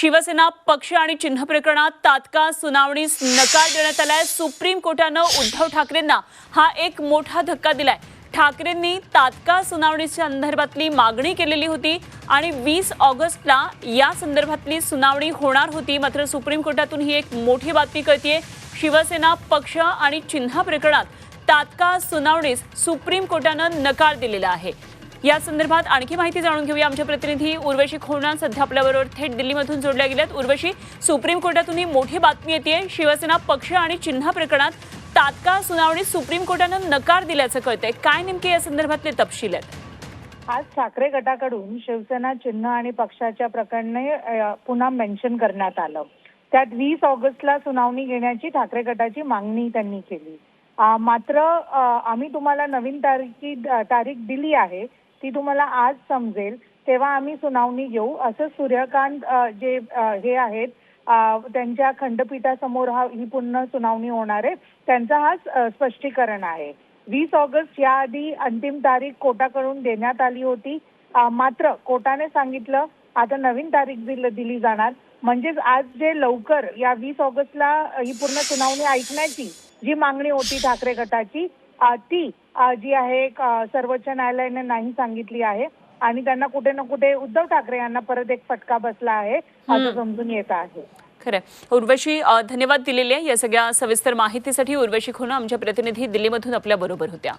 शिवसेना पक्ष आणि चिन्ह प्रकरणात तात्काळ सुनावणीस नकार देण्यात आलाय. सुप्रीम कोर्टानं उद्धव ठाकरेंना हा एक मोठा धक्का दिलाय. ठाकरेंनी तात्काळ सुनावणीच्या संदर्भातली मागणी केलेली होती आणि वीस ऑगस्टला या संदर्भातली सुनावणी होणार होती. मात्र सुप्रीम कोर्टातून ही एक मोठी बातमी कळतीये. शिवसेना पक्ष आणि चिन्ह प्रकरणात तात्काळ सुनावणीस सुप्रीम कोर्टानं नकार दिलेला आहे. या संदर्भात आणखी माहिती जाणून घेऊया. आमच्या प्रतिनिधी उर्वशी खोडणार सध्या आपल्याबरोबर थेट दिल्लीमधून जोडल्या गेल्यात उर्वशी सुप्रीम कोर्टातून ही मोठी बातमी येते शिवसेना पक्ष आणि चिन्ह प्रकरणात तात्काळ सुनावणी सुप्रीम कोर्टानं नकार दिल्याचं कळतंय. काय नेमके या संदर्भातले तपशील आहेत? आज ठाकरे गटाकडून शिवसेना चिन्ह आणि पक्षाच्या प्रकरणे पुन्हा मेन्शन करण्यात आलं. त्यात वीस ऑगस्टला सुनावणी घेण्याची ठाकरे गटाची मागणी त्यांनी केली. मात्र आम्ही तुम्हाला नवीन तारीखी तारीख दिली आहे. ती तुम्हाला आज समजेल तेव्हा आम्ही सुनावणी घेऊ. असं सूर्यकांत जे हे आहेत त्यांच्या खंडपीठासमोर हा ही पुन्हा सुनावणी होणार आहे. त्यांचा हा स्पष्टीकरण आहे. वीस ऑगस्ट याआधी अंतिम तारीख कोर्टाकडून देण्यात आली होती. मात्र कोर्टाने सांगितलं आता नवीन तारीख दिली जाणार. म्हणजेच आज जे लवकर या वीस ऑगस्टला ही पूर्ण सुनावणी ऐकण्याची जी मागणी होती ठाकरे गटाची ती जी आहे सर्वोच्च न्यायालयाने नाही सांगितली आहे. आणि त्यांना कुठे ना कुठे उद्धव ठाकरे यांना परत एक फटका बसला आहे असं समजून येत आहे. खरंय. उर्वशी धन्यवाद दिलेले या सगळ्या सविस्तर माहितीसाठी. उर्वशी खोना आमच्या प्रतिनिधी दिल्लीमधून आपल्या बरोबर होत्या.